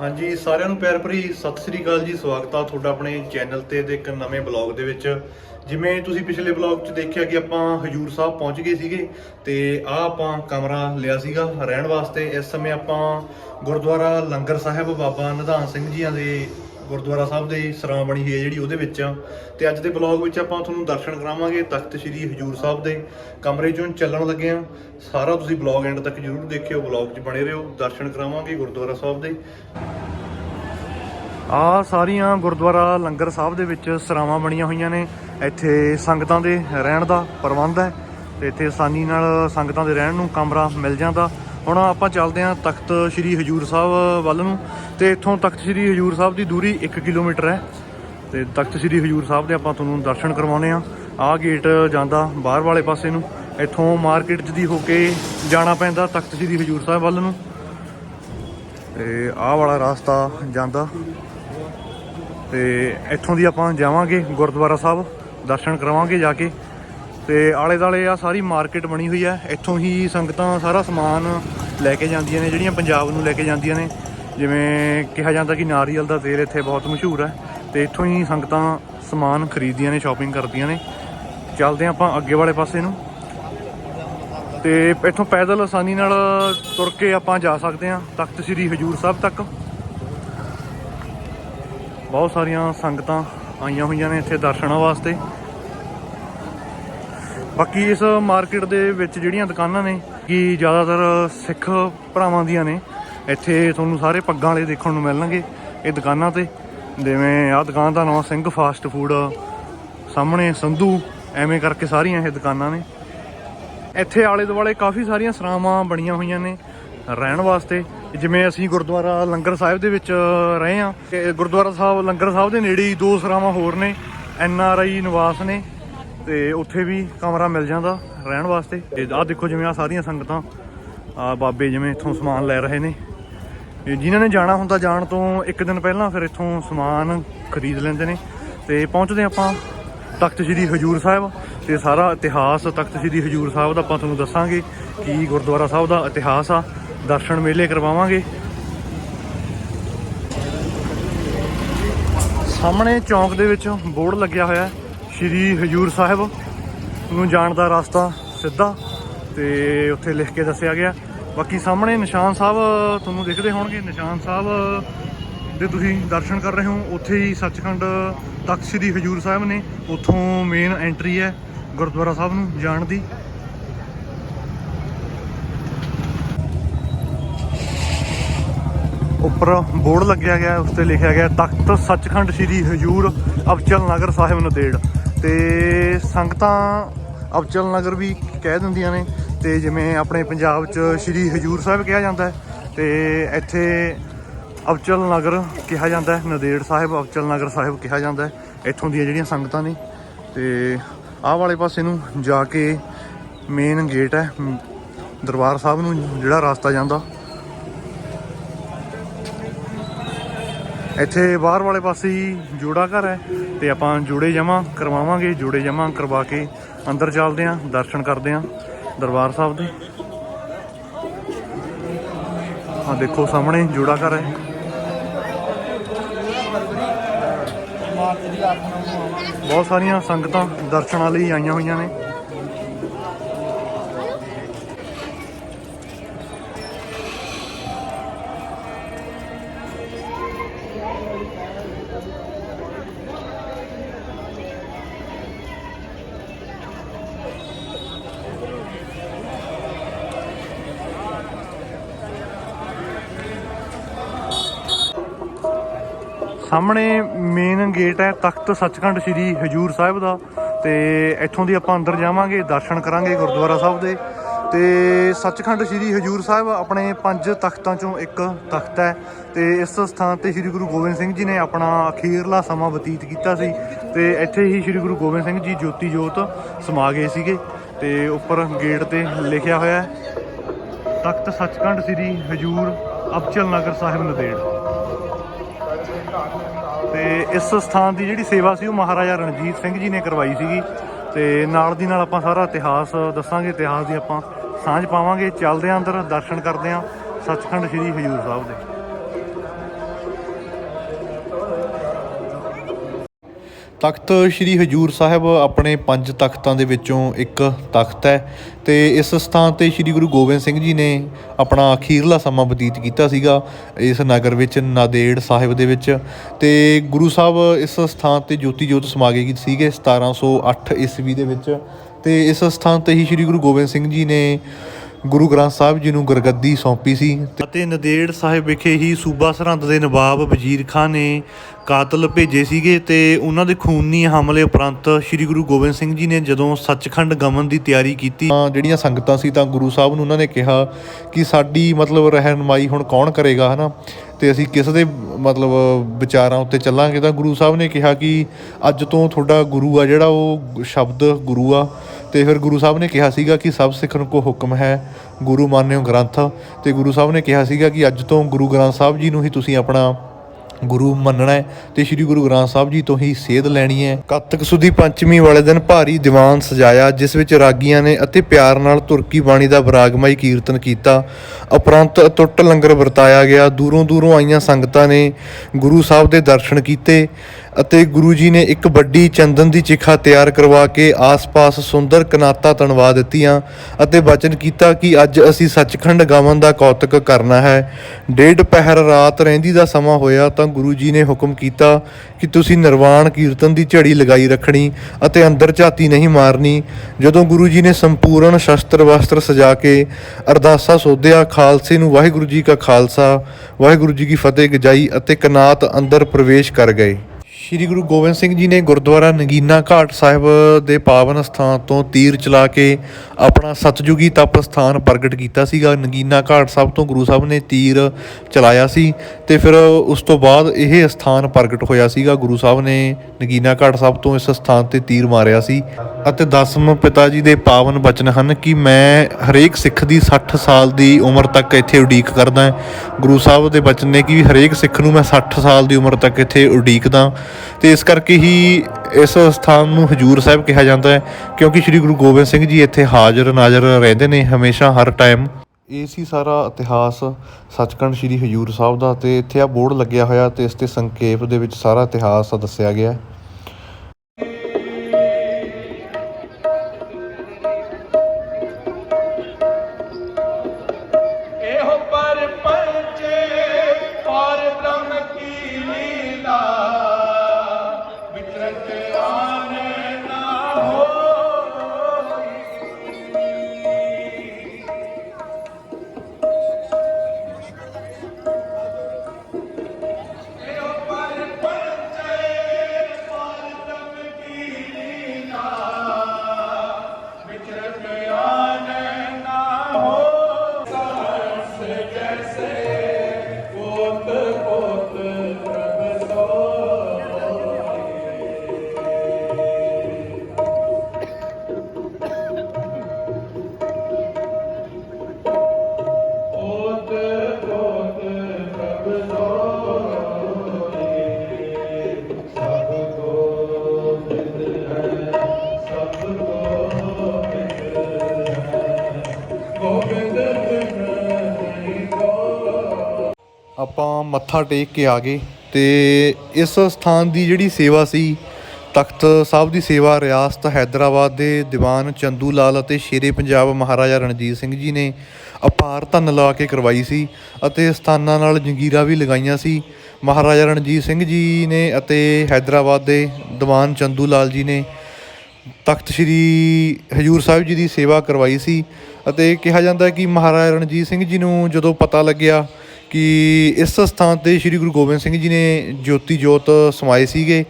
ਹਾਂਜੀ, ਸਾਰਿਆਂ ਨੂੰ ਪਿਆਰ ਭਰੀ ਸਤਿ ਸ੍ਰੀ ਅਕਾਲ ਜੀ, ਸਵਾਗਤ ਆ ਤੁਹਾਡਾ ਆਪਣੇ ਚੈਨਲ ਤੇ ਤੇ ਇੱਕ ਨਵੇਂ ਬਲੌਗ ਦੇ ਵਿੱਚ। ਜਿਵੇਂ ਤੁਸੀਂ ਪਿਛਲੇ ਬਲੌਗ 'ਚ ਦੇਖਿਆ ਕਿ ਆਪਾਂ ਹਜੂਰ ਸਾਹਿਬ ਪਹੁੰਚ ਗਏ ਸੀਗੇ ਤੇ ਆ ਆਪਾਂ ਕਮਰਾ ਲਿਆ ਸੀਗਾ ਰਹਿਣ ਵਾਸਤੇ। ਇਸ ਸਮੇਂ ਆਪਾਂ ਗੁਰਦੁਆਰਾ ਲੰਗਰ ਸਾਹਿਬ ਬਾਬਾ ਨਿਧਾਨ ਸਿੰਘ ਜੀਆਂ ਦੇ ਗੁਰਦੁਆਰਾ ਸਾਹਿਬ ਦੇ ਸਰਾਂ ਬਣੀ ਹੋਈ ਹੈ ਜਿਹੜੀ ਉਹਦੇ ਵਿੱਚ ਆ। ਤੇ ਅੱਜ ਦੇ ਬਲੌਗ ਵਿੱਚ ਆਪਾਂ ਤੁਹਾਨੂੰ ਦਰਸ਼ਨ ਕਰਾਵਾਂਗੇ ਤਖਤ ਸ੍ਰੀ ਹਜੂਰ ਸਾਹਿਬ ਦੇ ਕਮਰੇ 'ਚੋਂ ਚੱਲਣ ਲੱਗੇ ਆ। ਸਾਰਾ ਤੁਸੀਂ ਬਲੌਗ ਐਂਡ ਤੱਕ ਜਰੂਰ ਦੇਖਿਓ ਬਲੌਗ 'ਚ ਬਣੇ ਰਹੋ, ਦਰਸ਼ਨ ਕਰਾਵਾਂਗੇ ਗੁਰਦੁਆਰਾ ਸਾਹਿਬ ਦੇ। ਆ ਸਾਰੀਆਂ ਗੁਰਦੁਆਰਾ ਲੰਗਰ ਸਾਹਿਬ ਦੇ ਵਿੱਚ ਸਰਾਵਾਂ ਬਣੀਆਂ ਹੋਈਆਂ ਨੇ। ਇੱਥੇ ਸੰਗਤਾਂ ਦੇ ਰਹਿਣ ਦਾ ਪ੍ਰਬੰਧ ਹੈ। ਤੇ ਇੱਥੇ ਆਸਾਨੀ ਨਾਲ ਸੰਗਤਾਂ ਦੇ ਰਹਿਣ ਨੂੰ ਕਮਰਾ ਮਿਲ ਜਾਂਦਾ। ਹੁਣ ਆਪਾਂ ਚੱਲਦੇ ਹਾਂ ਤਖਤ ਸ੍ਰੀ ਹਜੂਰ ਸਾਹਿਬ ਵੱਲ ਨੂੰ ਤੇ ਇੱਥੋਂ ਤਖਤ ਸ੍ਰੀ ਹਜੂਰ ਸਾਹਿਬ ਦੀ ਦੂਰੀ 1 ਕਿਲੋਮੀਟਰ ਹੈ ਤੇ ਤਖਤ ਸ੍ਰੀ ਹਜੂਰ ਸਾਹਿਬ ਦੇ ਆਪਾਂ ਤੁਹਾਨੂੰ ਦਰਸ਼ਨ ਕਰਵਾਉਨੇ ਆ ਆਹ ਗੇਟ ਜਾਂਦਾ ਬਾਹਰ ਵਾਲੇ ਪਾਸੇ ਨੂੰ। ਇੱਥੋਂ ਮਾਰਕੀਟ 'ਚ ਦੀ ਹੋ ਕੇ ਜਾਣਾ ਪੈਂਦਾ ਤਖਤ ਸ੍ਰੀ ਹਜੂਰ ਸਾਹਿਬ ਵੱਲ ਨੂੰ। ਤੇ ਆਹ ਵਾਲਾ ਰਸਤਾ ਜਾਂਦਾ। ਤੇ ਇੱਥੋਂ ਦੀ ਆਪਾਂ ਜਾਵਾਂਗੇ ਗੁਰਦੁਆਰਾ ਸਾਹਿਬ, ਦਰਸ਼ਨ ਕਰਾਵਾਂਗੇ ਜਾ ਕੇ। ਤੇ ਆਲੇ ਦਾਲੇ ਆ ਸਾਰੀ ਮਾਰਕੀਟ ਬਣੀ ਹੋਈ ਹੈ। ਇੱਥੋਂ ਹੀ ਸੰਗਤਾਂ ਸਾਰਾ ਸਮਾਨ ਲੈ ਕੇ ਜਾਂਦੀਆਂ ਨੇ, ਜਿਹੜੀਆਂ ਪੰਜਾਬ ਨੂੰ ਲੈ ਕੇ ਜਾਂਦੀਆਂ ਨੇ। ਜਿਵੇਂ ਕਿਹਾ ਜਾਂਦਾ ਕਿ ਨਾਰੀਅਲ ਦਾ ਤੇਲ ਇੱਥੇ ਬਹੁਤ ਮਸ਼ਹੂਰ ਹੈ ਤੇ ਇੱਥੋਂ ਹੀ ਸੰਗਤਾਂ ਸਮਾਨ ਖਰੀਦਦੀਆਂ ਨੇ ਸ਼ਾਪਿੰਗ ਕਰਦੀਆਂ ਨੇ। ਚੱਲਦੇ ਹਾਂ ਆਪਾਂ ਅੱਗੇ ਵਾਲੇ ਪਾਸੇ ਨੂੰ। ਤੇ ਇੱਥੋਂ ਪੈਦਲ ਆਸਾਨੀ ਨਾਲ ਤੁਰ ਕੇ ਆਪਾਂ ਜਾ ਸਕਦੇ ਹਾਂ, ਤਖਤ ਸ੍ਰੀ ਹਜੂਰ ਸਾਹਿਬ ਤੱਕ। ਬਹੁਤ ਸਾਰੀਆਂ ਸੰਗਤਾਂ ਆਈਆਂ ਹੋਈਆਂ ਨੇ ਇੱਥੇ ਦਰਸ਼ਨਾਂ ਵਾਸਤੇ। ਬਾਕੀ ਇਸ ਮਾਰਕੀਟ ਦੇ ਵਿੱਚ ਜਿਹੜੀਆਂ ਦੁਕਾਨਾਂ ਨੇ ਕਿ ਜ਼ਿਆਦਾਤਰ ਸਿੱਖ ਭਰਾਵਾਂ ਦੀਆਂ ਨੇ। ਇੱਥੇ ਤੁਹਾਨੂੰ ਸਾਰੇ ਪੱਗਾਂ ਵਾਲੇ ਦੇਖਣ ਨੂੰ ਮਿਲਣਗੇ ਇਹ ਦੁਕਾਨਾਂ ਤੇ। ਜਿਵੇਂ ਆਹ ਦੁਕਾਨ ਦਾ ਨਾਮ ਸਿੰਘ ਫਾਸਟ ਫੂਡ ਸਾਹਮਣੇ ਸੰਧੂ, ਐਵੇਂ ਕਰਕੇ ਸਾਰੀਆਂ ਇਹ ਦੁਕਾਨਾਂ ਨੇ। ਇੱਥੇ ਆਲੇ ਦੁਆਲੇ ਕਾਫੀ ਸਾਰੀਆਂ ਸਰਾਵਾਂ ਬਣੀਆਂ ਹੋਈਆਂ ਨੇ ਰਹਿਣ ਵਾਸਤੇ। ਜਿਵੇਂ ਅਸੀਂ ਗੁਰਦੁਆਰਾ ਲੰਗਰ ਸਾਹਿਬ ਦੇ ਵਿੱਚ ਰਹੇ ਆ ਗੁਰਦੁਆਰਾ ਸਾਹਿਬ, ਲੰਗਰ ਸਾਹਿਬ ਦੇ ਨੇੜੇ ਹੀ ਦੋ ਸਰਾਵਾਂ ਹੋਰ ਨੇ। ਐਨ ਆਰ ਆਈ ਨਿਵਾਸ ਨੇ। ਤੇ ਉੱਥੇ ਵੀ ਕਮਰਾ ਮਿਲ ਜਾਂਦਾ ਰਹਿਣ ਵਾਸਤੇ। ਤੇ ਆਹ ਦੇਖੋ ਜਿਵੇਂ ਆ ਸਾਰੀਆਂ ਸੰਗਤਾਂ ਆ ਬਾਬੇ ਜਿਵੇਂ ਇੱਥੋਂ ਸਮਾਨ ਲੈ ਰਹੇ ਨੇ। ਜਿਨ੍ਹਾਂ ਨੇ ਜਾਣਾ ਹੁੰਦਾ ਜਾਣ ਤੋਂ ਇੱਕ ਦਿਨ ਪਹਿਲਾਂ ਫਿਰ ਇੱਥੋਂ ਸਮਾਨ ਖਰੀਦ ਲੈਂਦੇ ਨੇ। ਤੇ ਪਹੁੰਚਦੇ ਆਪਾਂ ਤਖਤ ਸ੍ਰੀ ਹਜੂਰ ਸਾਹਿਬ। ਤੇ ਸਾਰਾ ਇਤਿਹਾਸ ਤਖਤ ਸ੍ਰੀ ਹਜੂਰ ਸਾਹਿਬ ਦਾ ਆਪਾਂ ਤੁਹਾਨੂੰ ਦੱਸਾਂਗੇ ਕੀ ਗੁਰਦੁਆਰਾ ਸਾਹਿਬ ਦਾ ਇਤਿਹਾਸ ਆ। ਦਰਸ਼ਨ ਮੇਲੇ ਕਰਵਾਵਾਂਗੇ। ਸਾਹਮਣੇ ਚੌਂਕ ਦੇ ਵਿੱਚ ਬੋਰਡ ਲੱਗਿਆ ਹੋਇਆ ਹੈ। ਸ਼੍ਰੀ ਹਜੂਰ ਸਾਹਿਬ ਨੂੰ ਜਾਣ ਦਾ ਰਸਤਾ ਸਿੱਧਾ ਤੇ ਉੱਥੇ ਲਿਖ ਕੇ ਦੱਸਿਆ ਗਿਆ। ਬਾਕੀ ਸਾਹਮਣੇ ਨਿਸ਼ਾਨ ਸਾਹਿਬ ਤੁਹਾਨੂੰ ਦਿਖਦੇ ਹੋਣਗੇ। ਨਿਸ਼ਾਨ ਸਾਹਿਬ ਦੇ ਤੁਸੀਂ ਦਰਸ਼ਨ ਕਰ ਰਹੇ ਹੋ। ਉੱਥੇ ਹੀ ਸੱਚਖੰਡ ਤਖਤ ਸ੍ਰੀ ਹਜੂਰ ਸਾਹਿਬ ਨੇ ਉੱਥੋਂ ਮੇਨ ਐਂਟਰੀ ਹੈ ਗੁਰਦੁਆਰਾ ਸਾਹਿਬ ਨੂੰ ਜਾਣ ਦੀ। ਉੱਪਰ ਬੋਰਡ ਲੱਗਿਆ ਗਿਆ, ਉਸ ਤੇ ਲਿਖਿਆ ਗਿਆ, ਤਖਤ ਸੱਚਖੰਡ ਸ੍ਰੀ ਹਜੂਰ ਅਬਚਲ ਨਗਰ ਸਾਹਿਬ ਨਦੇੜ। ਤੇ ਸੰਗਤਾਂ ਅਬਚਲ ਨਗਰ ਵੀ ਕਹਿ ਦਿੰਦੀਆਂ ਨੇ ਤੇ ਜਿਵੇਂ ਆਪਣੇ ਪੰਜਾਬ 'ਚ ਸ੍ਰੀ ਹਜੂਰ ਸਾਹਿਬ ਕਿਹਾ ਜਾਂਦਾ ਹੈ ਤੇ ਇੱਥੇ ਅਬਚਲ ਨਗਰ ਕਿਹਾ ਜਾਂਦਾ ਹੈ, ਨਦੇੜ ਸਾਹਿਬ, ਅਬਚਲ ਨਗਰ ਸਾਹਿਬ ਕਿਹਾ ਜਾਂਦਾ ਹੈ, ਇੱਥੋਂ ਦੀਆਂ ਜਿਹੜੀਆਂ ਸੰਗਤਾਂ ਨੇ। ਤੇ ਆਹ ਵਾਲੇ ਪਾਸੇ ਨੂੰ ਜਾ ਕੇ ਮੇਨ ਗੇਟ ਹੈ, ਦਰਬਾਰ ਸਾਹਿਬ ਨੂੰ ਜਿਹੜਾ ਰਸਤਾ ਜਾਂਦਾ ਇੱਥੇ ਬਾਹਰ ਵਾਲੇ ਪਾਸੇ ਹੀ ਜੋੜਾ ਘਰ ਹੈ ਤੇ ਆਪਾਂ ਜੋੜੇ ਜਮਾ ਕਰਵਾਵਾਂਗੇ, ਜੋੜੇ ਜਮਾ ਕਰਵਾ ਕੇ ਅੰਦਰ ਚੱਲਦੇ ਆਂ ਦਰਸ਼ਨ ਕਰਦੇ ਆਂ ਦਰਬਾਰ ਸਾਹਿਬ ਦੇ। ਆ ਦੇਖੋ ਸਾਹਮਣੇ ਜੋੜਾ ਘਰ ਹੈ। ਬਹੁਤ ਸਾਰੀਆਂ ਸੰਗਤਾਂ ਦਰਸ਼ਨਾਂ ਲਈ ਆਈਆਂ ਹੋਈਆਂ ਨੇ। ਸਾਹਮਣੇ ਮੇਨ ਗੇਟ ਹੈ, ਤਖਤ ਸੱਚਖੰਡ ਸ੍ਰੀ ਹਜੂਰ ਸਾਹਿਬ ਦਾ ਤੇ ਇੱਥੋਂ ਦੀ ਆਪਾਂ ਅੰਦਰ ਜਾਵਾਂਗੇ, ਦਰਸ਼ਨ ਕਰਾਂਗੇ ਗੁਰਦੁਆਰਾ ਸਾਹਿਬ ਦੇ। ਤੇ ਸੱਚਖੰਡ ਸ੍ਰੀ ਹਜੂਰ ਸਾਹਿਬ ਆਪਣੇ ਪੰਜ ਤਖਤਾਂ ਚੋਂ ਇੱਕ ਤਖਤ ਹੈ ਤੇ ਇਸ ਸਥਾਨ ਤੇ ਸ੍ਰੀ ਗੁਰੂ ਗੋਬਿੰਦ ਸਿੰਘ ਜੀ ਨੇ ਆਪਣਾ ਅਖੀਰਲਾ ਸਮਾਂ ਬਤੀਤ ਕੀਤਾ ਸੀ ਤੇ ਇੱਥੇ ਹੀ ਸ੍ਰੀ ਗੁਰੂ ਗੋਬਿੰਦ ਸਿੰਘ ਜੀ ਜੋਤੀ ਜੋਤ ਸਮਾ ਗਏ ਸੀਗੇ ਤੇ ਉੱਪਰ ਗੇਟ ਤੇ ਲਿਖਿਆ ਹੋਇਆ ਹੈ, ਤਖਤ ਸੱਚਖੰਡ ਸ੍ਰੀ ਹਜੂਰ ਅਬਚਲ ਨਗਰ ਸਾਹਿਬ ਨਦੇੜ। ਤੇ ਇਸ ਸਥਾਨ ਦੀ ਜਿਹੜੀ ਸੇਵਾ ਸੀ ਉਹ ਮਹਾਰਾਜਾ ਰਣਜੀਤ ਸਿੰਘ ਜੀ ਨੇ ਕਰਵਾਈ ਸੀਗੀ ਤੇ ਨਾਲ ਦੀ ਨਾਲ ਆਪਾਂ ਸਾਰਾ ਇਤਿਹਾਸ ਦੱਸਾਂਗੇ, ਇਤਿਹਾਸ ਦੀ ਆਪਾਂ ਸਾਂਝ ਪਾਵਾਂਗੇ, ਚੱਲਦੇ ਆਂ ਅੰਦਰ, ਦਰਸ਼ਨ ਕਰਦੇ ਆਂ ਸੱਚਖੰਡ ਸ੍ਰੀ ਹਜੂਰ ਸਾਹਿਬ ਦੇ। ਤਖਤ ਸ੍ਰੀ ਹਜੂਰ ਸਾਹਿਬ ਆਪਣੇ ਪੰਜ ਤਖਤਾਂ ਦੇ ਵਿੱਚੋਂ ਇੱਕ ਤਖਤ ਹੈ ਤੇ ਇਸ ਸਥਾਨ ਤੇ ਸ੍ਰੀ ਗੁਰੂ ਗੋਬਿੰਦ ਸਿੰਘ ਜੀ ਨੇ ਆਪਣਾ ਅਖੀਰਲਾ ਸਮਾਂ ਬਤੀਤ ਕੀਤਾ ਸੀਗਾ ਇਸ ਨਗਰ ਵਿੱਚ, ਨਾਦੇੜ ਸਾਹਿਬ ਦੇ ਵਿੱਚ ਤੇ ਗੁਰੂ ਸਾਹਿਬ ਇਸ ਸਥਾਨ ਤੇ ਜੋਤੀ ਜੋਤ ਸਮਾ ਗਏ ਸੀਗੇ 1708 ਈਸਵੀ ਦੇ ਵਿੱਚ ਤੇ ਇਸ ਸਥਾਨ ਤੇ ਹੀ ਸ੍ਰੀ ਗੁਰੂ ਗੋਬਿੰਦ ਸਿੰਘ ਜੀ ਨੇ ਗੁਰੂ ਗ੍ਰੰਥ ਸਾਹਿਬ ਜੀ ਨੂੰ ਗੁਰਗੱਦੀ ਸੌਂਪੀ ਸੀ ਅਤੇ ਨਦੇੜ ਸਾਹਿਬ ਵਿਖੇ ਹੀ ਸੂਬਾ ਸਰਹੰਦ ਦੇ ਨਵਾਬ ਵਜ਼ੀਰ ਖਾਨ ਨੇ ਕਾਤਲ ਭੇਜੇ ਸੀਗੇ ਤੇ ਉਹਨਾਂ ਦੇ ਖੂਨੀ ਹਮਲੇ ਉਪਰੰਤ ਸ੍ਰੀ ਗੁਰੂ ਗੋਬਿੰਦ ਸਿੰਘ ਜੀ ਨੇ ਜਦੋਂ ਸੱਚਖੰਡ ਗਮਨ ਦੀ ਤਿਆਰੀ ਕੀਤੀ ਤਾਂ ਜਿਹੜੀਆਂ ਸੰਗਤਾਂ ਸੀ ਤਾਂ ਗੁਰੂ ਸਾਹਿਬ ਨੂੰ ਉਹਨਾਂ ਨੇ ਕਿਹਾ ਕਿ ਸਾਡੀ ਮਤਲਬ ਰਹਿਨਮਾਈ ਹੁਣ ਕੌਣ ਕਰੇਗਾ ਹਨਾ? ਤੇ ਅਸੀਂ ਕਿਸ ਦੇ ਮਤਲਬ ਵਿਚਾਰਾਂ ਉੱਤੇ ਚੱਲਾਂਗੇ? ਤਾਂ ਗੁਰੂ ਸਾਹਿਬ ਨੇ ਕਿਹਾ ਕਿ ਅੱਜ ਤੋਂ ਤੁਹਾਡਾ ਗੁਰੂ ਆ ਜਿਹੜਾ ਉਹ ਸ਼ਬਦ ਗੁਰੂ ਆ। ਤੇ ਫਿਰ ਗੁਰੂ ਸਾਹਿਬ ਨੇ ਕਿਹਾ ਸੀਗਾ ਕਿ ਸਭ ਸਿੱਖਣ ਕੋ ਹੁਕਮ ਹੈ, ਗੁਰੂ ਮਾਨਿਓ ਗ੍ਰੰਥ। ਤੇ ਗੁਰੂ ਸਾਹਿਬ ਨੇ ਕਿਹਾ ਸੀਗਾ ਕਿ ਅੱਜ ਤੋਂ ਗੁਰੂ ਗ੍ਰੰਥ ਸਾਹਿਬ ਜੀ ਨੂੰ ਹੀ ਤੁਸੀਂ ਆਪਣਾ ਗੁਰੂ ਮੰਨਣਾ ਹੈ ਤੇ ਸ੍ਰੀ ਗੁਰੂ ਗ੍ਰੰਥ ਸਾਹਿਬ ਜੀ ਤੋਂ ਹੀ ਸੇਧ ਲੈਣੀ ਹੈ। ਕੱਤਕ ਸੁਦੀ ਪੰਚਮੀ ਵਾਲੇ ਦਿਨ ਭਾਰੀ ਦੀਵਾਨ ਸਜਾਇਆ, ਜਿਸ ਵਿੱਚ ਰਾਗੀਆਂ ਨੇ ਅਤੇ ਪਿਆਰ ਨਾਲ ਤੁਰਕੀ ਬਾਣੀ ਦਾ ਬਰਾਗਮਈ ਕੀਰਤਨ ਕੀਤਾ। ਉਪਰੰਤ ਅਟੁੱਟ ਲੰਗਰ ਵਰਤਾਇਆ ਗਿਆ ਦੂਰੋਂ ਦੂਰੋਂ ਆਈਆਂ ਸੰਗਤਾਂ ਨੇ ਗੁਰੂ ਸਾਹਿਬ ਦੇ ਦਰਸ਼ਨ ਕੀਤੇ। ਅਤੇ ਗੁਰੂ ਜੀ ਨੇ ਇੱਕ ਵੱਡੀ ਚੰਦਨ ਦੀ ਚਿਖਾ ਤਿਆਰ ਕਰਵਾ ਕੇ ਆਸ-ਪਾਸ ਸੁੰਦਰ ਕਨਾਤਾ ਤਣਵਾ ਦਿੱਤੀਆਂ ਅਤੇ ਵਚਨ ਕੀਤਾ ਕਿ ਅੱਜ ਅਸੀਂ ਸੱਚਖੰਡ ਗਾਵਨ ਦਾ ਕੌਤਕ ਕਰਨਾ ਹੈ। ਡੇਢ ਪਹਿਰ ਰਾਤ ਰਹਿੰਦੀ ਦਾ ਸਮਾਂ ਹੋਇਆ ਤਾਂ ਗੁਰੂ ਜੀ ਨੇ ਹੁਕਮ ਕੀਤਾ ਕਿ ਤੁਸੀਂ ਨਿਰਵਾਣ ਕੀਰਤਨ ਦੀ ਝੜੀ ਲਗਾਈ ਰੱਖਣੀ ਅਤੇ ਅੰਦਰ ਝਾਤੀ ਨਹੀਂ ਮਾਰਨੀ। ਜਦੋਂ ਗੁਰੂ ਜੀ ਨੇ ਸੰਪੂਰਨ ਸ਼ਸਤਰ ਵਸਤਰ ਸਜਾ ਕੇ ਅਰਦਾਸਾ ਸੋਧਿਆ, ਖਾਲਸੇ ਨੂੰ ਵਾਹਿਗੁਰੂ ਜੀ ਕਾ ਖਾਲਸਾ, ਵਾਹਿਗੁਰੂ ਜੀ ਕੀ ਫਤਿਹ, ਗਜਾਈ ਅਤੇ ਕਨਾਤ ਅੰਦਰ ਪ੍ਰਵੇਸ਼ ਕਰ ਗਏ। ਸ਼੍ਰੀ ਗੁਰੂ ਗੋਬਿੰਦ ਸਿੰਘ ਜੀ ਨੇ ਗੁਰਦੁਆਰਾ ਨਗੀਨਾ ਘਾਟ ਸਾਹਿਬ ਦੇ ਪਾਵਨ ਸਥਾਨ ਤੋਂ ਤੀਰ ਚਲਾ ਕੇ ਆਪਣਾ ਸਤਜੁਗੀ ਤਪ ਸਥਾਨ ਪ੍ਰਗਟ ਕੀਤਾ ਸੀਗਾ। ਨਗੀਨਾ ਘਾਟ ਸਾਹਿਬ ਤੋਂ ਗੁਰੂ ਸਾਹਿਬ ਨੇ ਤੀਰ ਚਲਾਇਆ ਸੀ ਤੇ ਫਿਰ ਉਸ ਤੋਂ ਬਾਅਦ ਇਹ ਸਥਾਨ ਪ੍ਰਗਟ ਹੋਇਆ ਸੀਗਾ। ਗੁਰੂ ਸਾਹਿਬ ਨੇ ਨਗੀਨਾ ਘਾਟ ਸਾਹਿਬ ਤੋਂ ਇਸ ਸਥਾਨ ਤੇ ਤੀਰ ਮਾਰਿਆ ਸੀ। ਅਤੇ ਦਸਮ ਪਿਤਾ ਜੀ ਦੇ ਪਾਵਨ ਬਚਨ ਹਨ ਕਿ ਮੈਂ ਹਰੇਕ ਸਿੱਖ ਦੀ 60 ਸਾਲ ਦੀ ਉਮਰ ਤੱਕ ਇੱਥੇ ਉਡੀਕ ਕਰਦਾ। ਗੁਰੂ ਸਾਹਿਬ ਦੇ ਬਚਨ ਨੇ ਕਿ ਹਰੇਕ ਸਿੱਖ ਨੂੰ ਮੈਂ 60 ਸਾਲ ਦੀ ਉਮਰ ਤੱਕ ਇੱਥੇ ਉਡੀਕਦਾ। ਤੇ ਇਸ ਕਰਕੇ ਹੀ ਇਸ ਸਥਾਨ ਨੂੰ ਹਜੂਰ ਸਾਹਿਬ ਕਿਹਾ ਜਾਂਦਾ ਹੈ, ਕਿਉਂਕਿ ਸ੍ਰੀ ਗੁਰੂ ਗੋਬਿੰਦ ਸਿੰਘ ਜੀ ਇੱਥੇ ਹਾਜ਼ਰ ਨਾਜ਼ਰ ਰਹਿੰਦੇ ਨੇ, ਹਮੇਸ਼ਾ ਹਰ ਟਾਈਮ ਇਹ ਸੀ ਸਾਰਾ ਇਤਿਹਾਸ ਸੱਚਖੰਡ ਸ੍ਰੀ ਹਜੂਰ ਸਾਹਿਬ ਦਾ, ਤੇ ਇੱਥੇ ਆ ਬੋਰਡ ਲੱਗਿਆ ਹੋਇਆ, ਤੇ ਇਸ ਤੇ ਸੰਖੇਪ ਦੇ ਵਿੱਚ ਸਾਰਾ ਇਤਿਹਾਸ ਦੱਸਿਆ ਗਿਆ ਹੈ। ਮੱਥਾ ਟੇਕ ਕੇ ਆ ਗਏ ਤੇ ਇਸ ਸਥਾਨ ਦੀ ਜਿਹੜੀ ਸੇਵਾ ਸੀ, ਤਖਤ ਸਾਹਿਬ ਦੀ ਸੇਵਾ ਰਿਆਸਤ ਹੈਦਰਾਬਾਦ ਦੇ ਦੀਵਾਨ ਚੰਦੂ ਲਾਲ ਅਤੇ ਸ਼ੇਰੇ ਪੰਜਾਬ ਮਹਾਰਾਜਾ ਰਣਜੀਤ ਸਿੰਘ ਜੀ ਨੇ ਅਪਾਰ ਧਨ ਲਾ ਕੇ ਕਰਵਾਈ ਸੀ ਅਤੇ ਸਥਾਨਾਂ ਨਾਲ ਜੰਗੀਰਾਂ ਵੀ ਲਗਾਈਆਂ ਸੀ। ਮਹਾਰਾਜਾ ਰਣਜੀਤ ਸਿੰਘ ਜੀ ਨੇ ਅਤੇ ਹੈਦਰਾਬਾਦ ਦੇ ਦੀਵਾਨ ਚੰਦੂ ਲਾਲ ਜੀ ਨੇ ਤਖਤ ਸ੍ਰੀ ਹਜੂਰ ਸਾਹਿਬ ਜੀ ਦੀ ਸੇਵਾ ਕਰਵਾਈ ਸੀ ਅਤੇ ਕਿਹਾ ਜਾਂਦਾ ਹੈ ਕਿ ਮਹਾਰਾਜਾ ਰਣਜੀਤ ਸਿੰਘ ਜੀ ਨੂੰ ਜਦੋਂ ਪਤਾ ਲੱਗਿਆ ਕਿ ਇਸ ਸਥਾਨ ਤੇ ਸ੍ਰੀ ਗੁਰੂ ਗੋਬਿੰਦ ਸਿੰਘ ਜੀ ਨੇ ਜੋਤੀ ਜੋਤ ਸਮਾਏ ਸੀਗੇ,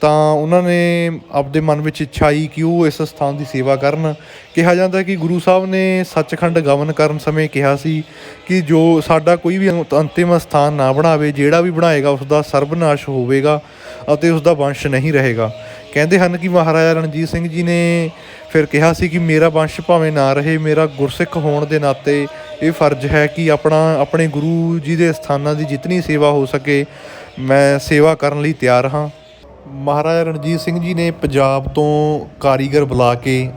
ਤਾਂ ਉਹਨਾਂ ਨੇ ਆਪਦੇ ਮਨ ਵਿੱਚ ਇੱਛਾ ਆਈ ਕਿ ਉਹ ਇਸ ਸਥਾਨ ਦੀ ਸੇਵਾ ਕਰਨ। ਕਿਹਾ ਜਾਂਦਾ ਕਿ ਗੁਰੂ ਸਾਹਿਬ ਨੇ ਸੱਚਖੰਡ ਗਮਨ ਕਰਨ ਸਮੇਂ ਕਿਹਾ ਸੀ ਕਿ ਜੋ ਸਾਡਾ ਕੋਈ ਵੀ ਅੰਤ- ਅੰਤਿਮ ਸਥਾਨ ਨਾ ਬਣਾਵੇ, ਜਿਹੜਾ ਵੀ ਬਣਾਏਗਾ ਉਸ ਦਾ ਸਰਬਨਾਸ਼ ਹੋਵੇਗਾ ਅਤੇ ਉਸ ਦਾ ਵੰਸ਼ ਨਹੀਂ ਰਹੇਗਾ। ਕਹਿੰਦੇ ਹਨ ਕਿ ਮਹਾਰਾਜਾ ਰਣਜੀਤ ਸਿੰਘ ਜੀ ਨੇ ਫਿਰ ਕਿਹਾ ਸੀ ਕਿ ਮੇਰਾ ਵੰਸ਼ ਭਾਵੇਂ ਨਾ ਰਹੇ, ਮੇਰਾ ਗੁਰਸਿੱਖ ਹੋਣ ਦੇ ਨਾਤੇ ਇਹ ਫਰਜ਼ ਹੈ ਕਿ ਆਪਣਾ, ਆਪਣੇ ਗੁਰੂ ਜੀ ਦੇ ਸਥਾਨਾਂ ਦੀ ਜਿਤਨੀ ਸੇਵਾ ਹੋ ਸਕੇ, ਮੈਂ ਸੇਵਾ ਕਰਨ ਲਈ ਤਿਆਰ ਹਾਂ। ਮਹਾਰਾਜਾ ਰਣਜੀਤ ਸਿੰਘ ਜੀ ਨੇ ਪੰਜਾਬ ਤੋਂ ਕਾਰੀਗਰ ਬੁਲਾ ਕੇ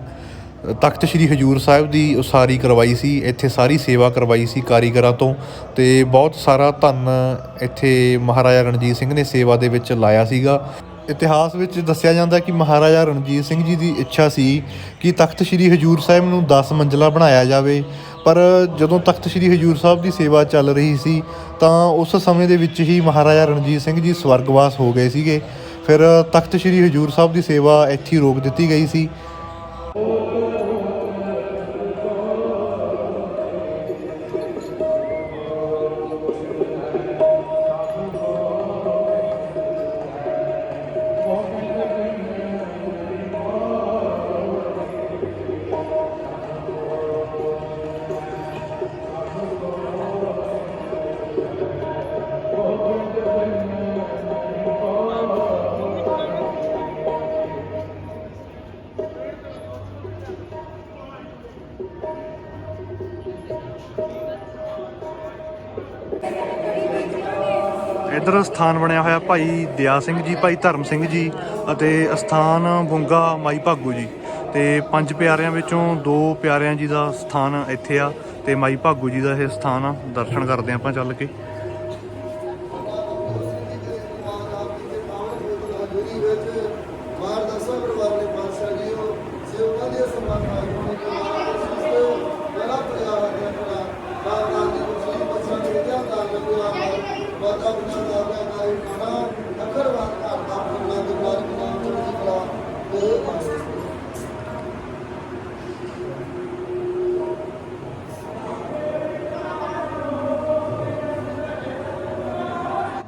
ਤਖਤ ਸ੍ਰੀ ਹਜੂਰ ਸਾਹਿਬ ਦੀ ਉਸਾਰੀ ਕਰਵਾਈ ਸੀ, ਇੱਥੇ ਸਾਰੀ ਸੇਵਾ ਕਰਵਾਈ ਸੀ ਕਾਰੀਗਰਾਂ ਤੋਂ ਤੇ ਬਹੁਤ ਸਾਰਾ ਧਨ ਇੱਥੇ ਮਹਾਰਾਜਾ ਰਣਜੀਤ ਸਿੰਘ ਨੇ ਸੇਵਾ ਦੇ ਵਿੱਚ ਲਾਇਆ ਸੀਗਾ। ਇਤਿਹਾਸ ਵਿੱਚ ਦੱਸਿਆ ਜਾਂਦਾ ਕਿ ਮਹਾਰਾਜਾ ਰਣਜੀਤ ਸਿੰਘ ਜੀ ਦੀ ਇੱਛਾ ਸੀ ਕਿ ਤਖਤ ਸ੍ਰੀ ਹਜੂਰ ਸਾਹਿਬ ਨੂੰ 10 ਮੰਜ਼ਲਾ ਬਣਾਇਆ ਜਾਵੇ। ਪਰ ਜਦੋਂ ਤਖਤ ਸ੍ਰੀ ਹਜੂਰ ਸਾਹਿਬ ਦੀ ਸੇਵਾ ਚੱਲ ਰਹੀ ਸੀ, ਤਾਂ ਉਸ ਸਮੇਂ ਦੇ ਵਿੱਚ ਹੀ ਮਹਾਰਾਜਾ ਰਣਜੀਤ ਸਿੰਘ ਜੀ ਸਵਰਗਵਾਸ ਹੋ ਗਏ ਸੀਗੇ। ਫਿਰ ਤਖਤ ਸ੍ਰੀ ਹਜੂਰ ਸਾਹਿਬ ਦੀ ਸੇਵਾ ਇੱਥੇ ਰੋਕ ਦਿੱਤੀ ਗਈ ਸੀ। ਇੱਧਰ ਸਥਾਨ ਬਣਿਆ ਹੋਇਆ ਭਾਈ ਦਿਆ ਸਿੰਘ ਜੀ, ਭਾਈ ਧਰਮ ਸਿੰਘ ਜੀ ਅਤੇ ਅਸਥਾਨ ਬੁੰਗਾ ਮਾਈ ਭਾਗੂ ਜੀ। ਤੇ ਪੰਜ ਪਿਆਰਿਆਂ ਵਿੱਚੋਂ ਦੋ ਪਿਆਰਿਆਂ ਜੀ ਦਾ ਸਥਾਨ ਇੱਥੇ ਆ ਤੇ ਮਾਈ ਭਾਗੂ ਜੀ ਦਾ ਇਹ ਸਥਾਨ ਆ। ਦਰਸ਼ਨ ਕਰਦੇ ਆਪਾਂ ਚੱਲ ਕੇ।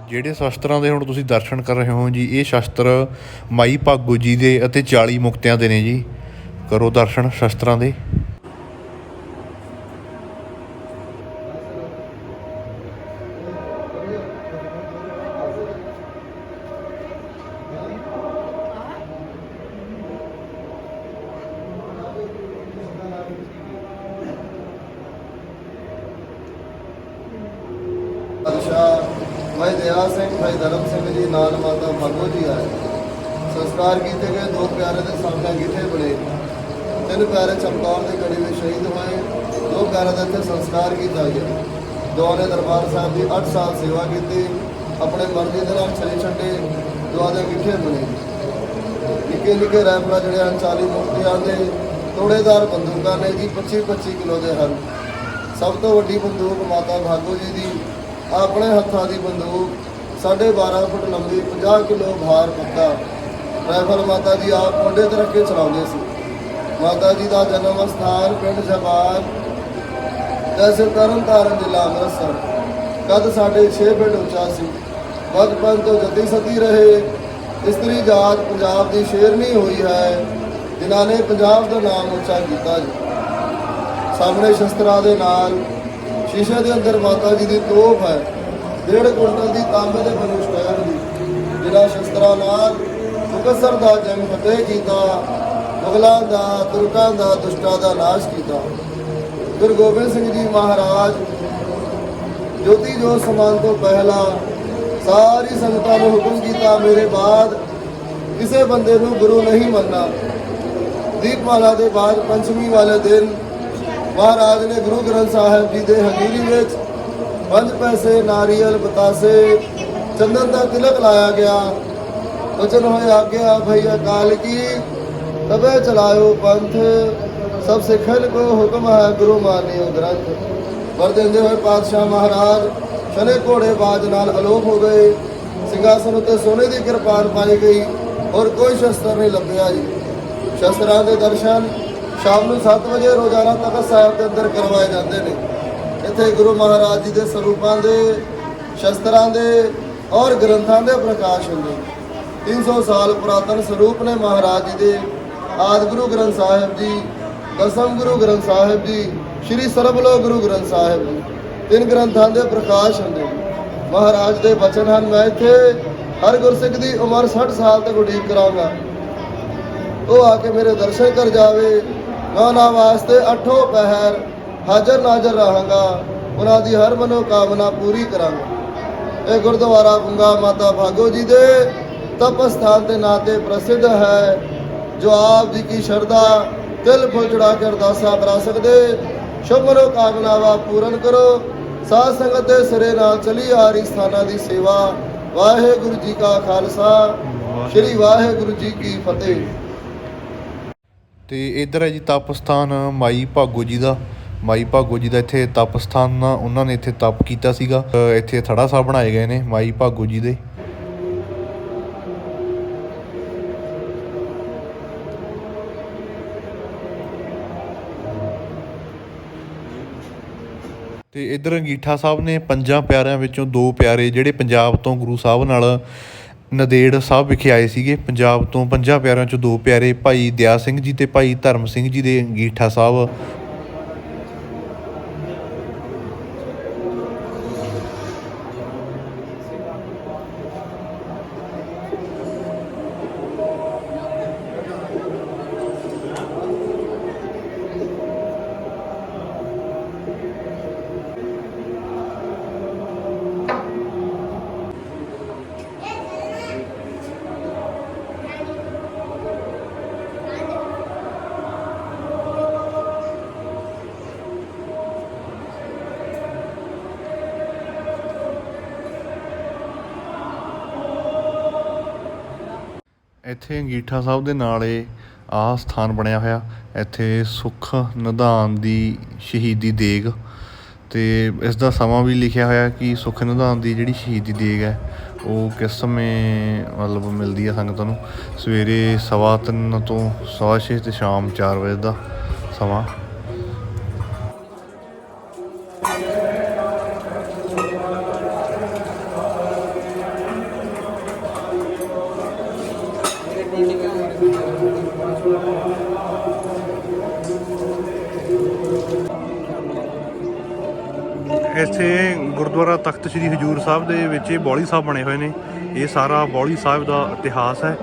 ਜਿਹੜੇ ਸ਼ਸਤਰਾਂ ਦੇ ਹੁਣ ਤੁਸੀਂ ਦਰਸ਼ਨ ਕਰ ਰਹੇ ਹੋ ਜੀ, ਇਹ ਸ਼ਸਤਰ ਮਾਈ ਭਾਗੋ ਜੀ ਦੇ ਅਤੇ 40 ਮੁਕਤਿਆਂ ਦੇ ਨੇ ਜੀ। ਕਰੋ ਦਰਸ਼ਨ ਸ਼ਸਤਰਾਂ ਦੇ। ਦਇਆ ਸਿੰਘ ਭਾਈ ਧਰਮ ਸਿੰਘ ਜੀ, ਨਾਲ ਮਾਤਾ ਭਾਗੋ ਜੀ ਆਏ। ਸੰਸਕਾਰ ਕੀਤੇ ਗਏ, ਦੋ ਪਿਆਰੇ ਦੇ ਸਾਹਮਣੇ ਗਿੱਠੇ ਬਣੇ। ਤਿੰਨ ਪਿਆਰੇ ਚਮਕੌਰ ਦੇ ਗੜੀ ਵਿੱਚ ਸ਼ਹੀਦ ਹੋਏ, ਦੋ ਪਿਆਰੇ ਦਾ ਇੱਥੇ ਸੰਸਕਾਰ ਕੀਤਾ ਗਿਆ। ਦੋ ਨੇ ਦਰਬਾਰ ਸਾਹਿਬ ਦੀ 8 ਸਾਲ ਸੇਵਾ ਕੀਤੀ, ਆਪਣੇ ਮਰਜ਼ੀ ਦੇ ਨਾਲ ਛੜੇ ਛੱਡੇ, ਦੁਆ ਦੇ ਗਿੱਠੇ ਬਣੇ। ਨਿੱਕੇ ਨਿੱਕੇ ਰੈਫਲਾ ਜਿਹੜੇ ਹਨ 40 ਮੁਕਤੀਆਂ ਦੇ ਤੋੜੇਦਾਰ ਬੰਦੂਕਾਂ ਨੇ ਜੀ 25 25 ਕਿਲੋ ਦੇ ਹਨ। ਸਭ ਤੋਂ ਵੱਡੀ ਬੰਦੂਕ ਮਾਤਾ ਭਾਗੋ ਜੀ ਦੀ ਆਪਣੇ ਹੱਥਾਂ ਦੀ ਬੰਦੂਕ 12.5 ਫੁੱਟ ਲੰਬੀ 50 ਕਿਲੋ ਭਾਰ ਪੱਕਾ ਰਾਈਫਲ ਮਾਤਾ ਜੀ ਆਪ ਮੁੰਡੇ ਤੇ ਰੱਖ ਕੇ ਚਲਾਉਂਦੇ ਸੀ। ਮਾਤਾ ਜੀ ਦਾ ਜਨਮ ਸਥਾਨ ਪਿੰਡ ਜਬਾਨ ਤਹਿਸੀਲ ਤਰਨਤਾਰਨ ਜ਼ਿਲ੍ਹਾ ਅੰਮ੍ਰਿਤਸਰ। ਕਦ ਸਾਡੇ 6 ਫੁੱਟ ਉੱਚਾ ਸੀ। ਬਚਪਨ ਤੋਂ ਜੱਦੀ ਸਤੀ ਰਹੇ। ਇਸਤਰੀ ਜਾਤ ਪੰਜਾਬ ਦੀ ਸ਼ੇਰਨੀ ਹੋਈ ਹੈ। ਜਿਨ੍ਹਾਂ ਨੇ ਪੰਜਾਬ ਦਾ ਨਾਮ ਉੱਚਾ ਕੀਤਾ ਜੀ। ਸਾਹਮਣੇ ਸ਼ਸਤਰਾਂ ਦੇ ਨਾਲ ਸ਼ੀਸ਼ੇ ਦੇ ਅੰਦਰ ਮਾਤਾ ਜੀ ਦੀ ਤੋਪ ਹੈ। ਡੇਢ ਕੁਇੰਟਲ ਦੀ ਤਾਂਬੇ ਦੇ ਬਣੇ ਸਟੈਂਡ ਦੀ। ਜਿਹੜਾ ਸ਼ਸਤਰਾਂ ਨਾਲ ਮੁਕੱਸਰ ਦਾ ਜੰਗ ਫਤਿਹ ਕੀਤਾ, ਮੁਗਲਾਂ ਦਾ, ਤੁਰਕਾਂ ਦਾ, ਦੁਸ਼ਟਾਂ ਦਾ ਨਾਸ਼ ਕੀਤਾ। ਗੁਰੂ ਗੋਬਿੰਦ ਸਿੰਘ ਜੀ ਮਹਾਰਾਜ ਜੋਤੀ ਜੋ ਸਮਾਨ ਤੋਂ ਪਹਿਲਾਂ ਸਾਰੀ ਸੰਗਤਾਂ ਨੂੰ ਹੁਕਮ ਕੀਤਾ, ਮੇਰੇ ਬਾਅਦ ਕਿਸੇ ਬੰਦੇ ਨੂੰ ਗੁਰੂ ਨਹੀਂ ਮੰਨਣਾ। ਦੀਪਮਾਲਾ ਦੇ ਬਾਅਦ ਪੰਚਮੀ ਵਾਲੇ ਦਿਨ ਮਹਾਰਾਜ ਨੇ ਗੁਰੂ ਗ੍ਰੰਥ ਸਾਹਿਬ ਜੀ ਦੇ ਹਜ਼ੂਰੀ ਵਿੱਚ ਪੰਜ ਪੈਸੇ, ਨਾਰੀਅਲ ਬਤਾਸੇ ਚੰਦਨ ਦਾ ਤਿਲਕ ਲਾਇਆ ਗਿਆ। ਵਚਨ ਹੋਏ ਆਗਿਆ, ਭਈ ਅਕਾਲ ਕੀ? ਤਬੇ ਚਲਾਇਓ ਪੰਥ, ਸਭ ਸਿੱਖਣ ਕੋ ਹੁਕਮ ਹੈ ਗੁਰੂ ਮਾਨਿਓ ਗ੍ਰੰਥ। ਵਰ ਦਿੰਦੇ ਹੋਏ ਪਾਤਸ਼ਾਹ ਮਹਾਰਾਜ ਸ਼ਨੇ ਘੋੜੇ ਬਾਜ ਨਾਲ ਅਲੋਪ ਹੋ ਗਏ। ਸਿੰਘਾਸਨ ਉੱਤੇ ਸੋਨੇ ਦੀ ਕਿਰਪਾਨ ਪਾਈ ਗਈ ਔਰ ਕੋਈ ਸ਼ਸਤਰ ਨਹੀਂ ਲੱਭਿਆ ਜੀ। ਸ਼ਸਤਰਾਂ ਦੇ ਦਰਸ਼ਨ ਸ਼ਾਮ ਨੂੰ 7 ਵਜੇ ਰੋਜ਼ਾਨਾ ਤਖਤ ਸਾਹਿਬ ਦੇ ਅੰਦਰ ਕਰਵਾਏ ਜਾਂਦੇ ਨੇ। ਇੱਥੇ ਗੁਰੂ ਮਹਾਰਾਜ ਜੀ ਦੇ ਸਰੂਪਾਂ ਦੇ, ਸ਼ਸਤਰਾਂ ਦੇ ਔਰ ਗ੍ਰੰਥਾਂ ਦੇ ਪ੍ਰਕਾਸ਼ ਹੁੰਦੇ ਨੇ। 300 ਸਾਲ ਪੁਰਾਤਨ ਸਰੂਪ ਨੇ ਮਹਾਰਾਜ ਜੀ ਦੇ। ਆਦਿ ਗੁਰੂ ਗ੍ਰੰਥ ਸਾਹਿਬ ਜੀ, ਦਸਮ ਗੁਰੂ ਗ੍ਰੰਥ ਸਾਹਿਬ ਜੀ, ਸ੍ਰੀ ਸਰਬਲੋ ਗੁਰੂ ਗ੍ਰੰਥ ਸਾਹਿਬ ਜੀ, ਤਿੰਨ ਗ੍ਰੰਥਾਂ ਦੇ ਪ੍ਰਕਾਸ਼ ਹੁੰਦੇ ਮਹਾਰਾਜ ਦੇ ਬਚਨ ਹਨ, ਮੈਂ ਇੱਥੇ ਹਰ ਗੁਰਸਿੱਖ ਦੀ ਉਮਰ 60 ਸਾਲ ਤੱਕ ਉਡੀਕ ਕਰਾਂਗਾ। ਉਹ ਆ ਕੇ ਮੇਰੇ ਦਰਸ਼ਨ ਕਰ ਜਾਵੇ। ਉਹਨਾਂ ਵਾਸਤੇ ਅਠੋ ਪਹਿਰ ਹਾਜ਼ਰ ਨਾਜ਼ਰ ਰਹਾਂਗਾ। ਉਹਨਾਂ ਦੀ ਹਰ ਮਨੋ ਕਾਮਨਾ ਪੂਰੀ ਕਰਾਂਗਾ। ਇਹ ਗੁਰਦੁਆਰਾ ਗੁੰਗਾ ਮਾਤਾ ਭਾਗੋ ਜੀ ਦੇ ਤਪ ਸਥਾਨ ਦੇ ਨਾਂ ਤੇ ਪ੍ਰਸਿੱਧ ਹੈ। ਜੋ ਆਪ ਜੀ ਕੀ ਸ਼ਰਧਾ ਤਿਲ ਫੁੱਲ ਚੜਾ ਕੇ ਅਰਦਾਸਾਂ ਕਰਾ ਸਕਦੇ। ਸ਼ੁਭ ਮਨੋ ਕਾਮਨਾਵਾਂ ਪੂਰਨ ਕਰੋ। ਸਾਧ ਸੰਗਤ ਦੇ ਸਿਰੇ ਨਾਲ ਚਲੀ ਆ ਰਹੀ ਸਥਾਨਾਂ ਦੀ ਸੇਵਾ। ਵਾਹਿਗੁਰੂ ਜੀ ਕਾ ਖਾਲਸਾ। ਸ਼੍ਰੀ ਵਾਹਿਗੁਰੂ ਜੀ ਕੀ ਫਤਿਹ। ਤੇ ਇੱਧਰ ਹੈ ਜੀ ਤਪ ਸਥਾਨ ਮਾਈ ਭਾਗੋ ਜੀ ਦਾ। ਮਾਈ ਭਾਗੋ ਜੀ ਦਾ ਇੱਥੇ ਤਪ ਸਥਾਨ ਆ, ਉਹਨਾਂ ਨੇ ਇੱਥੇ ਤਪ ਕੀਤਾ ਸੀਗਾ। ਇੱਥੇ ਥੜਾ ਸਾਹਿਬ ਬਣਾਏ ਗਏ ਨੇ ਮਾਈ ਭਾਗੋ ਜੀ ਦੇ। ਤੇ ਇੱਧਰ ਅੰਗੀਠਾ ਸਾਹਿਬ ਨੇ ਪੰਜਾਂ ਪਿਆਰਿਆਂ ਵਿੱਚੋਂ ਦੋ ਪਿਆਰੇ ਜਿਹੜੇ ਪੰਜਾਬ ਤੋਂ ਗੁਰੂ ਸਾਹਿਬ ਨਾਲ ਨਦੇੜ ਸਾਹਿਬ ਵਿਖੇ ਆਏ ਸੀਗੇ। ਪੰਜਾਬ ਤੋਂ ਪੰਜਾਂ ਪਿਆਰਿਆਂ ਚੋਂ ਦੋ ਪਿਆਰੇ ਭਾਈ ਦਇਆ ਸਿੰਘ ਜੀ ਅਤੇ ਭਾਈ ਧਰਮ ਸਿੰਘ ਜੀ ਦੇ ਅੰਗੀਠਾ ਸਾਹਿਬ। ਇੱਥੇ ਅੰਗੀਠਾ ਸਾਹਿਬ ਦੇ ਨਾਲ ਇਹ ਆਹ ਸਥਾਨ ਬਣਿਆ ਹੋਇਆ। ਇੱਥੇ ਸੁੱਖ ਨਿਧਾਨ ਦੀ ਸ਼ਹੀਦੀ ਦੇਗ ਤੇ ਇਸ ਦਾ ਸਮਾਂ ਵੀ ਲਿਖਿਆ ਹੋਇਆ ਕਿ ਸੁੱਖ ਨਿਧਾਨ ਦੀ ਜਿਹੜੀ ਸ਼ਹੀਦੀ ਦੇਗ ਹੈ, ਉਹ ਕਿਸ ਸਮੇਂ ਮਤਲਬ ਮਿਲਦੀ ਹੈ ਸੰਗਤਾਂ ਨੂੰ? ਸਵੇਰੇ ਸਵਾ ਤਿੰਨ ਤੋਂ ਸਵਾ ਛੇ ਤੇ ਸ਼ਾਮ 4 ਵਜੇ ਦਾ ਸਮਾਂ ਇੱਥੇ ਗੁਰਦੁਆਰਾ ਤਖਤ ਸ੍ਰੀ ਹਜੂਰ ਸਾਹਿਬ ਦੇ ਵਿੱਚ ਇਹ ਬੌਲੀ ਸਾਹਿਬ ਬਣੇ ਹੋਏ ਨੇ। ਇਹ ਸਾਰਾ ਬੌਲੀ ਸਾਹਿਬ ਦਾ ਇਤਿਹਾਸ ਹੈ।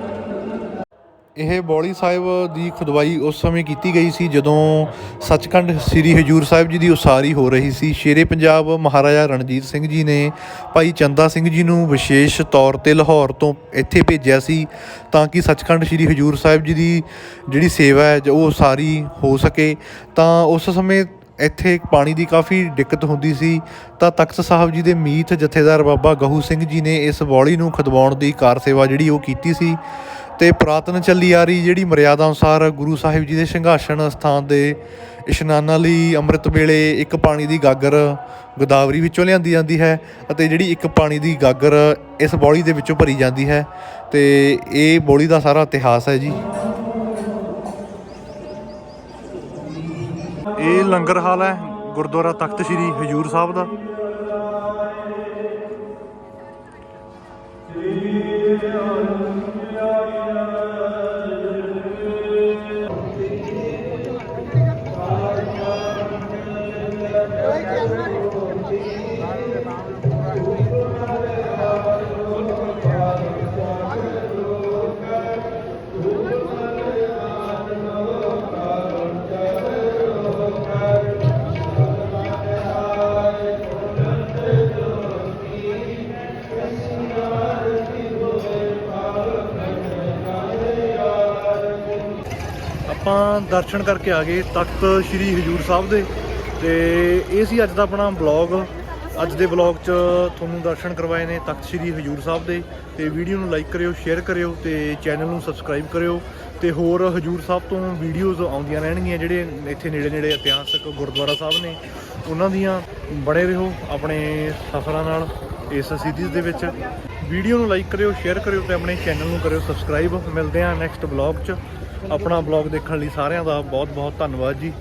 ਇਹ ਬੌਲੀ ਸਾਹਿਬ ਦੀ ਖੁਦਵਾਈ ਉਸ ਸਮੇਂ ਕੀਤੀ ਗਈ ਸੀ ਜਦੋਂ ਸੱਚਖੰਡ ਸ੍ਰੀ ਹਜੂਰ ਸਾਹਿਬ ਜੀ ਦੀ ਉਸਾਰੀ ਹੋ ਰਹੀ ਸੀ। ਸ਼ੇਰੇ ਪੰਜਾਬ ਮਹਾਰਾਜਾ ਰਣਜੀਤ ਸਿੰਘ ਜੀ ਨੇ ਭਾਈ ਚੰਦਾ ਸਿੰਘ ਜੀ ਨੂੰ ਵਿਸ਼ੇਸ਼ ਤੌਰ ਤੇ ਲਾਹੌਰ ਤੋਂ ਇੱਥੇ ਭੇਜਿਆ ਸੀ ਤਾਂ ਕਿ ਸੱਚਖੰਡ ਸ੍ਰੀ ਹਜੂਰ ਸਾਹਿਬ ਜੀ ਦੀ ਜਿਹੜੀ ਸੇਵਾ ਹੈ, ਉਹ ਉਸਾਰੀ ਹੋ ਸਕੇ। ਤਾਂ ਉਸ ਸਮੇਂ ਇੱਥੇ ਪਾਣੀ ਦੀ ਕਾਫੀ ਦਿੱਕਤ ਹੁੰਦੀ ਸੀ। ਤਾਂ ਤਖਤ ਸਾਹਿਬ ਜੀ ਦੇ ਮੀਤ ਜਥੇਦਾਰ ਬਾਬਾ ਗਹੂ ਸਿੰਘ ਜੀ ਨੇ ਇਸ ਬੌਲੀ ਨੂੰ ਖਦਵਾਉਣ ਦੀ ਕਾਰ ਸੇਵਾ ਜਿਹੜੀ ਉਹ ਕੀਤੀ ਸੀ। ਤੇ ਪੁਰਾਤਨ ਚੱਲੀ ਆ ਰਹੀ ਜਿਹੜੀ ਮਰਿਆਦਾ ਅਨੁਸਾਰ ਗੁਰੂ ਸਾਹਿਬ ਜੀ ਦੇ ਸਿੰਘਾਸਣ ਸਥਾਨ ਦੇ ਇਸ਼ਨਾਨਾਂ ਲਈ ਅੰਮ੍ਰਿਤ ਵੇਲੇ ਇੱਕ ਪਾਣੀ ਦੀ ਗਾਗਰ ਗੋਦਾਵਰੀ ਵਿੱਚੋਂ ਲਿਆਂਦੀ ਜਾਂਦੀ ਹੈ ਅਤੇ ਜਿਹੜੀ ਇੱਕ ਪਾਣੀ ਦੀ ਗਾਗਰ ਇਸ ਬੌਲੀ ਦੇ ਵਿੱਚੋਂ ਭਰੀ ਜਾਂਦੀ ਹੈ ਤੇ ਇਹ ਬੌਲੀ ਦਾ ਸਾਰਾ ਇਤਿਹਾਸ ਹੈ ਜੀ। ਇਹ ਲੰਗਰ ਹਾਲ ਹੈ ਗੁਰਦੁਆਰਾ ਤਖਤ ਸ੍ਰੀ ਹਜੂਰ ਸਾਹਿਬ ਦਾ। يا إله ਆਪਾਂ ਦਰਸ਼ਨ ਕਰਕੇ ਆ ਗਏ ਤਖਤ ਸ੍ਰੀ ਹਜੂਰ ਸਾਹਿਬ ਦੇ ਤੇ ਇਹ ਸੀ ਅੱਜ ਦਾ ਆਪਣਾ ਬਲੌਗ ਅੱਜ ਦੇ ਬਲੌਗ 'ਚ ਤੁਹਾਨੂੰ ਦਰਸ਼ਨ ਕਰਵਾਏ ਨੇ ਤਖਤ ਸ੍ਰੀ ਹਜੂਰ ਸਾਹਿਬ ਦੇ ਤੇ ਵੀਡੀਓ ਨੂੰ ਲਾਈਕ ਕਰਿਓ ਸ਼ੇਅਰ ਕਰਿਓ ਤੇ ਚੈਨਲ ਨੂੰ ਸਬਸਕ੍ਰਾਈਬ ਕਰਿਓ ਤੇ ਹੋਰ ਹਜੂਰ ਸਾਹਿਬ ਤੋਂ ਵੀਡੀਓਜ਼ ਆਉਂਦੀਆਂ ਰਹਿਣਗੀਆਂ ਜਿਹੜੇ ਇੱਥੇ ਨੇੜੇ ਨੇੜੇ ਇਤਿਹਾਸਕ ਗੁਰਦੁਆਰਾ ਸਾਹਿਬ ਨੇ, ਉਹਨਾਂ ਦੀਆਂ। ਬਣੇ ਰਹੋ ਆਪਣੇ ਸਫ਼ਰਾਂ ਨਾਲ ਇਸ ਸੀਰੀਜ਼ ਦੇ ਵਿੱਚ। ਵੀਡੀਓ ਨੂੰ ਲਾਈਕ ਕਰਿਓ ਸ਼ੇਅਰ ਕਰਿਓ ਤੇ ਆਪਣੇ ਚੈਨਲ ਨੂੰ ਕਰਿਓ ਸਬਸਕ੍ਰਾਈਬ ਮਿਲਦੇ ਹਾਂ ਨੈਕਸਟ ਬਲੌਗ 'ਚ। ਆਪਣਾ ਬਲੌਗ ਦੇਖਣ ਲਈ ਸਾਰਿਆਂ ਦਾ ਬਹੁਤ ਬਹੁਤ ਧੰਨਵਾਦ ਜੀ।